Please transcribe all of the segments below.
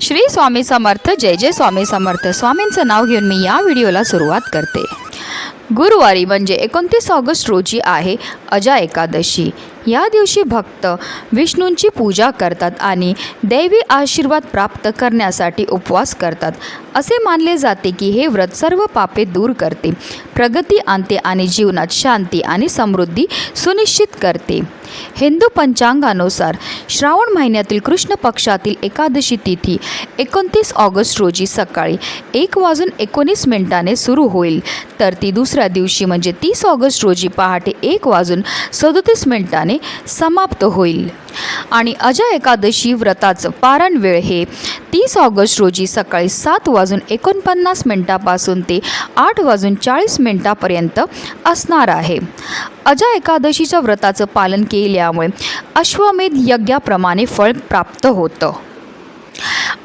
श्री स्वामी समर्थ जय जय स्वामी समर्थ. स्वामींचं नाव घेऊन मी या व्हिडिओला सुरुवात करते. गुरुवारी म्हणजे एकोणतीस ऑगस्ट रोजी आहे अजा एकादशी. या दिवशी भक्त विष्णूंची पूजा करतात आणि दैवी आशीर्वाद प्राप्त करण्यासाठी उपवास करतात. असे मानले जाते की हे व्रत सर्व पापे दूर करते प्रगती आणते आणि जीवनात शांती आणि समृद्धी सुनिश्चित करते. हिंदू पंचांगानुसार श्रावण महिन्यातील कृष्ण पक्षातील एकादशी तिथी एकोणतीस ऑगस्ट रोजी सकाळी एक वाजून एकोणीस मिनिटाने सुरू होईल. तर ती दुसऱ्या दिवशी म्हणजे तीस ऑगस्ट रोजी पहाटे एक वाजून सदोतीस मिनिटाने समाप्त होईल. आणि अजय एकादशी व्रताचं पारण वेळ हे तीस ऑगस्ट रोजी सकाळी सात वाजून एकोणपन्नास मिनिटापासून ते आठ वाजून चाळीस मिनिटापर्यंत असणार आहे. अजय एकादशीच्या व्रताचं पालन केल्यामुळे अश्वमेध यज्ञाप्रमाणे फळ प्राप्त होतं.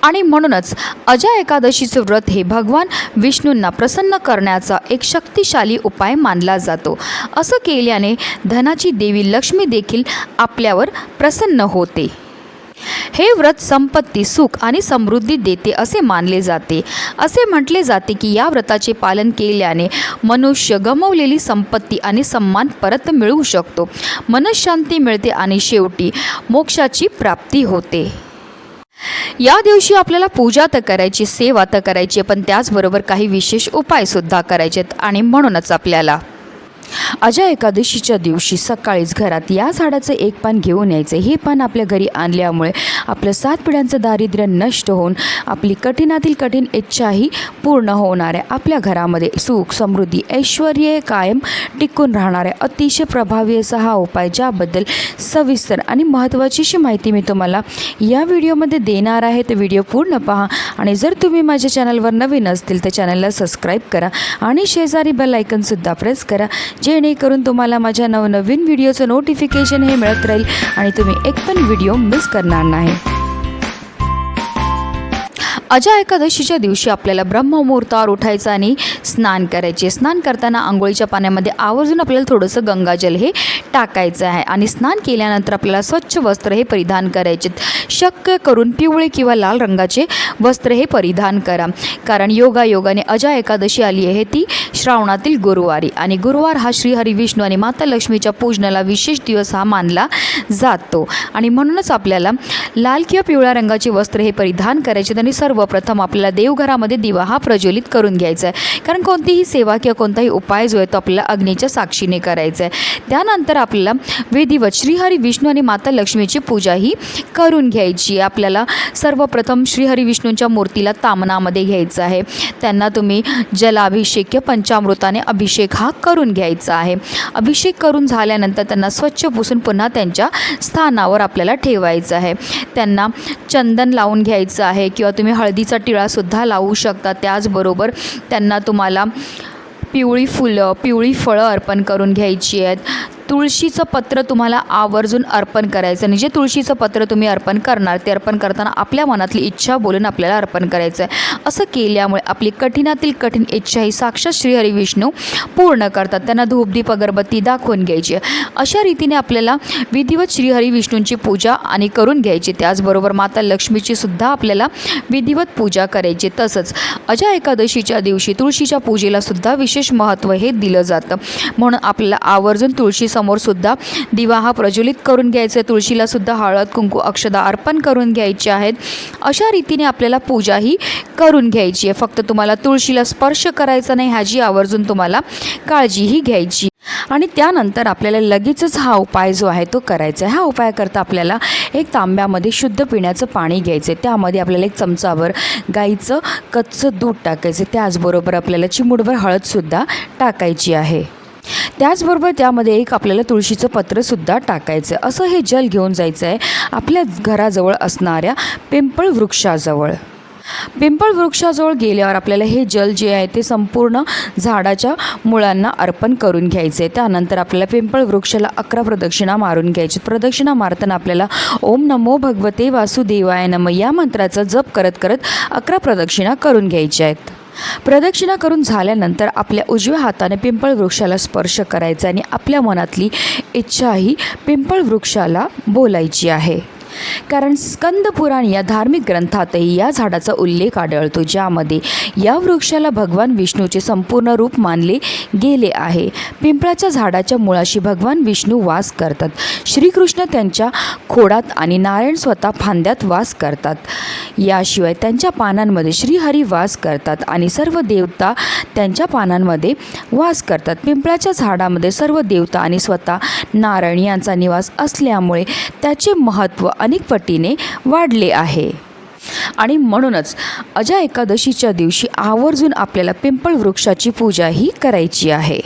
आणि म्हणूनच अजय एकादशीचं व्रत हे भगवान विष्णूंना प्रसन्न करण्याचा एक शक्तिशाली उपाय मानला जातो. असं केल्याने धनाची देवी लक्ष्मी देखील आपल्यावर प्रसन्न होते. हे व्रत संपत्ती सुख आणि समृद्धी देते असे मानले जाते. असे म्हटले जाते की या व्रताचे पालन केल्याने मनुष्य गमवलेली संपत्ती आणि सन्मान परत मिळवू शकतो. मनशांती मिळते आणि शेवटी मोक्षाची प्राप्ती होते. या दिवशी आपल्याला पूजा तर करायची सेवा तर करायची पण त्याचबरोबर काही विशेष उपायसुद्धा करायचे आहेत आणि म्हणूनच आपल्याला अजा एकादशीच्या दिवशी सकाळीच घरात या झाडाचं एक पान घेऊन यायचं. हे पान आपल्या घरी आणल्यामुळे आपलं सात पिढ्यांचं दारिद्र्य नष्ट होऊन आपली कठीणातील कठीण इच्छाही पूर्ण होणार आहे आपल्या घरामध्ये सुख समृद्धी ऐश्वर कायम टिकून राहणार आहे अतिशय प्रभावी असा हा उपाय ज्याबद्दल सविस्तर आणि महत्त्वाचीशी माहिती मी तुम्हाला या व्हिडिओमध्ये देणार आहे. तर व्हिडिओ पूर्ण पहा आणि जर तुम्ही माझ्या चॅनलवर नवीन असतील तर चॅनलला सबस्क्राईब करा आणि शेजारी बेल आयकनसुद्धा प्रेस करा जेणेकरून तुम्हाला माझ्या नवनवीन व्हिडिओचं नोटिफिकेशन हे मिळत राहील आणि तुम्ही एक पण व्हिडिओ मिस करणार नाही. अजा एकादशीच्या दिवशी आपल्याला ब्रह्ममुहूर्तावर उठायचं आणि स्नान करायचे. स्नान करताना आंघोळीच्या पाण्यामध्ये आवर्जून आपल्याला थोडंसं गंगाजल हे टाकायचं आहे. आणि स्नान केल्यानंतर आपल्याला स्वच्छ वस्त्र हे परिधान करायचे. शक्य करून पिवळे किंवा लाल रंगाचे वस्त्र हे परिधान करा. कारण योगा योगाने अजा एकादशी आली आहे. ती श्रावणातील गुरुवारी. आणि गुरुवार हा श्रीहरी विष्णू आणि माता लक्ष्मीच्या पूजनाला विशेष दिवस हा मानला जातो. आणि म्हणूनच आपल्याला लाल किंवा पिवळ्या रंगाचे वस्त्र हे परिधान करायचे. आणि सर्वप्रथम आपल्याला देवघरामध्ये दिवा हा प्रज्वलित करून घ्यायचा आहे. कारण कोणतीही सेवा किंवा कोणताही उपाय जो आहे तो आपल्याला अग्नीच्या साक्षीने करायचा आहे. त्यानंतर आपल्याला विधिवत श्रीहरी विष्णू आणि माता लक्ष्मीची पूजा ही करून घ्यायची आहे. आपल्याला सर्वप्रथम श्रीहरी विष्णूंच्या मूर्तीला तामनामध्ये घ्यायचं आहे. त्यांना तुम्ही जलाभिषेक किंवा पंचामृताने अभिषेक हा करून घ्यायचा आहे. अभिषेक करून झाल्यानंतर त्यांना स्वच्छ पुसून पुन्हा त्यांच्या स्थानावर आपल्याला ठेवायचं आहे. त्यांना चंदन लावून घ्यायचं आहे किंवा तुम्ही हळदीचा टिळासुद्धा लावू शकता. त्याचबरोबर त्यांना तुम्हाला पिवळी फुलं पिवळी फळं अर्पण करून घ्यायची आहेत. तुळशीचं पत्र तुम्हाला आवर्जून अर्पण करायचं आणि जे तुळशीचं पत्र तुम्ही अर्पण करणार ते अर्पण करताना आपल्या मनातली इच्छा बोलून आपल्याला अर्पण करायचं आहे असं केल्यामुळे आपली कठीणातील कठीण इच्छा ही साक्षात श्रीहरी विष्णू पूर्ण करतात. त्यांना धूपदीप अगरबत्ती दाखवून घ्यायची. अशा रीतीने आपल्याला विधिवत श्रीहरी विष्णूंची पूजा आणि करून घ्यायची. त्याचबरोबर माता लक्ष्मीची सुद्धा आपल्याला विधिवत पूजा करायची. तसंच अजा एकादशीच्या दिवशी तुळशीच्या पूजेला सुद्धा विशेष महत्त्व हे दिलं जातं. म्हणून आपल्याला आवर्जून तुळशी समोर सुद्धा दिवा हा प्रज्वलित करून घ्यायचा आहे. तुळशीला सुद्धा हळद कुंकू अक्षदा अर्पण करून घ्यायचे आहेत. अशा रीतीने आपल्याला पूजा ही करून घ्यायची आहे. फक्त तुम्हाला तुळशीला स्पर्श करायचा नाही ह्याची आवर्जून तुम्हाला काळजीही घ्यायची. आणि त्यानंतर आपल्याला लगेचच हा उपाय जो आहे तो करायचा आहे. हा उपाय करता आपल्याला एक तांब्यामध्ये शुद्ध पिण्याचं पाणी घ्यायचं आहे. त्यामध्ये आपल्याला एक चमचावर गाईचं कच्चं दूध टाकायचं त्याचबरोबर आपल्याला चिमुडभर हळदसुद्धा टाकायची आहे. त्याचबरोबर त्यामध्ये एक आपल्याला तुळशीचं पत्रसुद्धा टाकायचं आहे असं हे जल घेऊन जायचं आहे आपल्या घराजवळ असणाऱ्या पिंपळ वृक्षाजवळ. पिंपळ वृक्षाजवळ गेल्यावर आपल्याला हे जल जे आहे ते संपूर्ण झाडाच्या मुळांना अर्पण करून घ्यायचे त्यानंतर आपल्याला पिंपळ वृक्षाला अकरा प्रदक्षिणा मारून घ्यायची. प्रदक्षिणा मारताना आपल्याला ओम नमो भगवते वासुदेवाय नम या मंत्राचा जप करत करत अकरा प्रदक्षिणा करून घ्यायच्या आहेत. प्रदक्षिणा करून झाल्यानंतर आपल्या उजव्या हाताने पिंपळ वृक्षाला स्पर्श करायचा आणि आपल्या मनातली इच्छाही पिंपळ वृक्षाला बोलायची आहे. कारण स्कंद पुराण या धार्मिक ग्रंथातही या झाडाचा उल्लेख आढळतो ज्यामध्ये या वृक्षाला भगवान विष्णूचे संपूर्ण रूप मानले गेले आहे. पिंपळाच्या झाडाच्या मुळाशी भगवान विष्णू वास करतात. श्रीकृष्ण त्यांच्या खोडात आणि नारायण स्वतः फांद्यात वास करतात. याशिवाय त्यांच्या पानांमध्ये श्रीहरी वास करतात आणि सर्व देवता त्यांच्या पानांमध्ये वास करतात. पिंपळाच्या झाडामध्ये सर्व देवता आणि स्वतः नारायण यांचा निवास असल्यामुळे त्याचे महत्त्व अनेक पटीने वाढले आहे. आणि म्हणूनच अजा एकादशीच्या दिवशी आवर्जून आपल्याला पिंपळ वृक्षाची पूजा ही करायची आहे.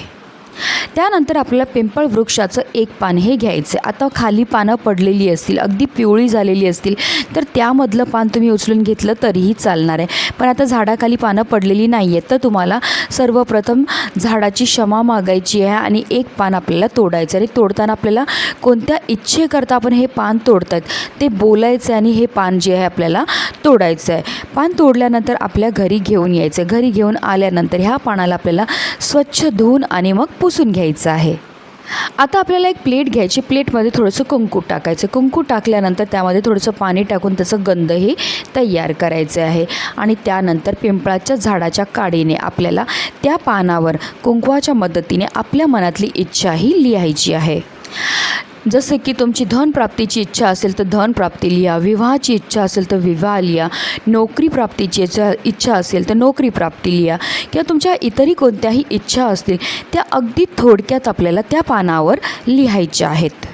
त्यानंतर आपल्याला पिंपळ वृक्षाचं एक पान हे घ्यायचं आता खाली पानं पडलेली असतील अगदी पिवळी झालेली असतील तर त्यामधलं पान तुम्ही उचलून घेतलं तरीही चालणार आहे. पण आता झाडाखाली पानं पडलेली नाही आहेत तर तुम्हाला सर्वप्रथम झाडाची क्षमा मागायची आहे आणि एक पान आपल्याला तोडायचं आणि तोडताना आपल्याला कोणत्या इच्छेकरता आपण हे पान तोडतात ते बोलायचं आणि हे पान जे आहे आपल्याला तोडायचं आहे पान तोडल्यानंतर आपल्या घरी घेऊन यायचं घरी घेऊन आल्यानंतर ह्या पानाला आपल्याला स्वच्छ धुवून आणि मग पुसून घ्यायचं आहे. आता आपल्याला एक प्लेट घ्यायची. प्लेटमध्ये थोडंसं कुंकू टाकायचं. कुंकू टाकल्यानंतर त्यामध्ये थोडंसं पाणी टाकून त्याचं गंध हे तयार करायचं आहे. आणि त्यानंतर पिंपळाच्या झाडाच्या काडीने आपल्याला त्या पानावर कुंकवाच्या मदतीने आपल्या मनातली इच्छा ही लिहायची आहे. जसं की तुमची धनप्राप्तीची इच्छा असेल तर धनप्राप्ती लिहा विवाहाची इच्छा असेल तर विवाह लिहा नोकरी प्राप्तीची इच्छा इच्छा असेल तर नोकरी प्राप्ती लिहा. किंवा तुमच्या इतरही कोणत्याही इच्छा असतील त्या अगदी थोडक्यात आपल्याला त्या पानावर लिहायच्या आहेत.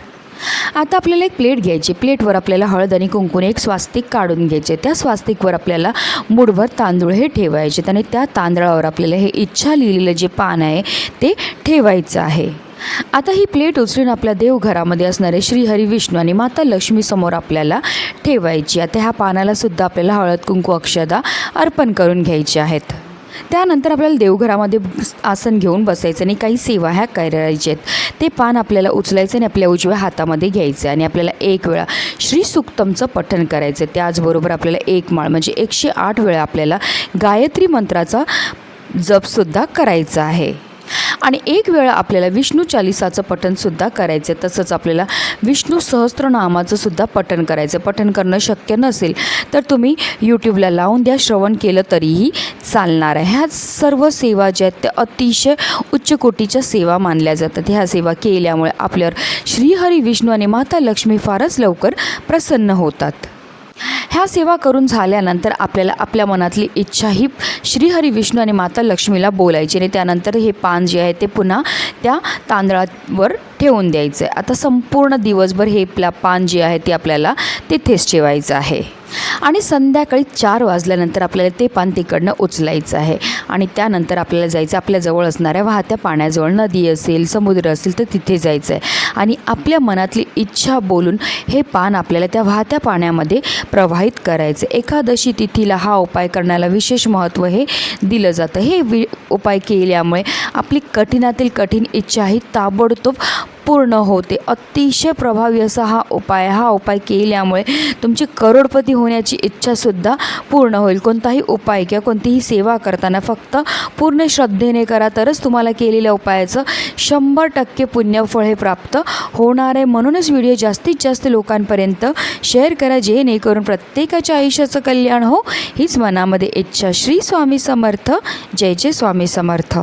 आता आपल्याला एक प्लेट घ्यायची प्लेटवर आपल्याला हळद आणि कुंकूने एक स्वास्तिक काढून घ्यायचे. त्या स्वास्तिकवर आपल्याला मुठभर तांदूळ हे ठेवायचे आणि त्या तांदळावर आपल्याला हे इच्छा लिहिलेलं जे पान आहे ते ठेवायचं आहे. आता ही प्लेट उचलून आपल्या देवघरामध्ये असणारे श्रीहरी विष्णू आणि माता लक्ष्मी समोर आपल्याला ठेवायची. आता ह्या पानाला सुद्धा आपल्याला हळद कुंकू अक्षदा अर्पण करून घ्यायची आहेत. त्यानंतर आपल्याला देवघरामध्ये आसन घेऊन बसायचं आणि काही सेवा ह्या करायच्या आहेत. ते पान आपल्याला उचलायचं आणि आपल्या उजव्या हातामध्ये घ्यायचं आणि आपल्याला एक वेळा श्री सुक्तमचं पठण करायचं. त्याचबरोबर आपल्याला एक माळ म्हणजे एकशे आठ वेळा आपल्याला गायत्री मंत्राचा जपसुद्धा करायचा आहे. आणि एक वेळा आपल्याला विष्णू चालिसाचं पठणसुद्धा करायचं आहे तसंच आपल्याला विष्णू सहस्त्रनामाचं सुद्धा पठण करायचं पठण करणं शक्य नसेल तर तुम्ही यूट्यूबला लावून द्या. श्रवण केलं तरीही चालणार आहे. ह्या सर्व सेवा ज्या आहेत त्या अतिशय उच्च कोटीच्या सेवा मानल्या जातात. ह्या सेवा केल्यामुळे आपल्यावर श्रीहरी विष्णू आणि माता लक्ष्मी फारच लवकर प्रसन्न होतात. ह्या सेवा करून झाल्यानंतर आपल्याला आपल्या मनातली इच्छा ही श्रीहरी विष्णू आणि माता लक्ष्मीला बोलायची आणि त्यानंतर हे पान जे आहे ते पुन्हा त्या तांदळावर ठेवून द्यायचं आहे आता संपूर्ण दिवसभर हे आपल्या पान जे आहे ते आपल्याला तिथेच ठेवायचं आहे. आणि संध्याकाळी चार वाजल्यानंतर आपल्याला ते पान तिकडनं उचलायचं आहे. आणि त्यानंतर आपल्याला जायचं आपल्याजवळ असणाऱ्या वाहत्या पाण्याजवळ. नदी असेल समुद्र असेल तर तिथे जायचं आहे आणि आपल्या मनातली इच्छा बोलून हे पान आपल्याला त्या वाहत्या पाण्यामध्ये प्रवाहित करायचं एकादशी तिथीला हा उपाय करण्याला विशेष महत्त्व हे दिलं जातं. हे वि उपाय केल्यामुळे आपली कठीणातील कठीण इच्छा ही ताबडतोब पूर्ण होते. अतिशय प्रभावी असा हा उपाय हा उपाय केल्यामुळे तुमची करोडपती होण्याची इच्छासुद्धा पूर्ण होईल. कोणताही उपाय किंवा कोणतीही सेवा करताना फक्त पूर्ण श्रद्धेने करा तरच तुम्हाला केलेल्या उपायाचं शंभर टक्के पुण्यफळ हे प्राप्त होणार आहे. म्हणूनच व्हिडिओ जास्तीत जास्त लोकांपर्यंत शेअर करा जेणेकरून प्रत्येकाच्या आयुष्याचं कल्याण हो. हीच मनामध्ये इच्छा. श्री स्वामी समर्थ. जय जय स्वामी समर्थ.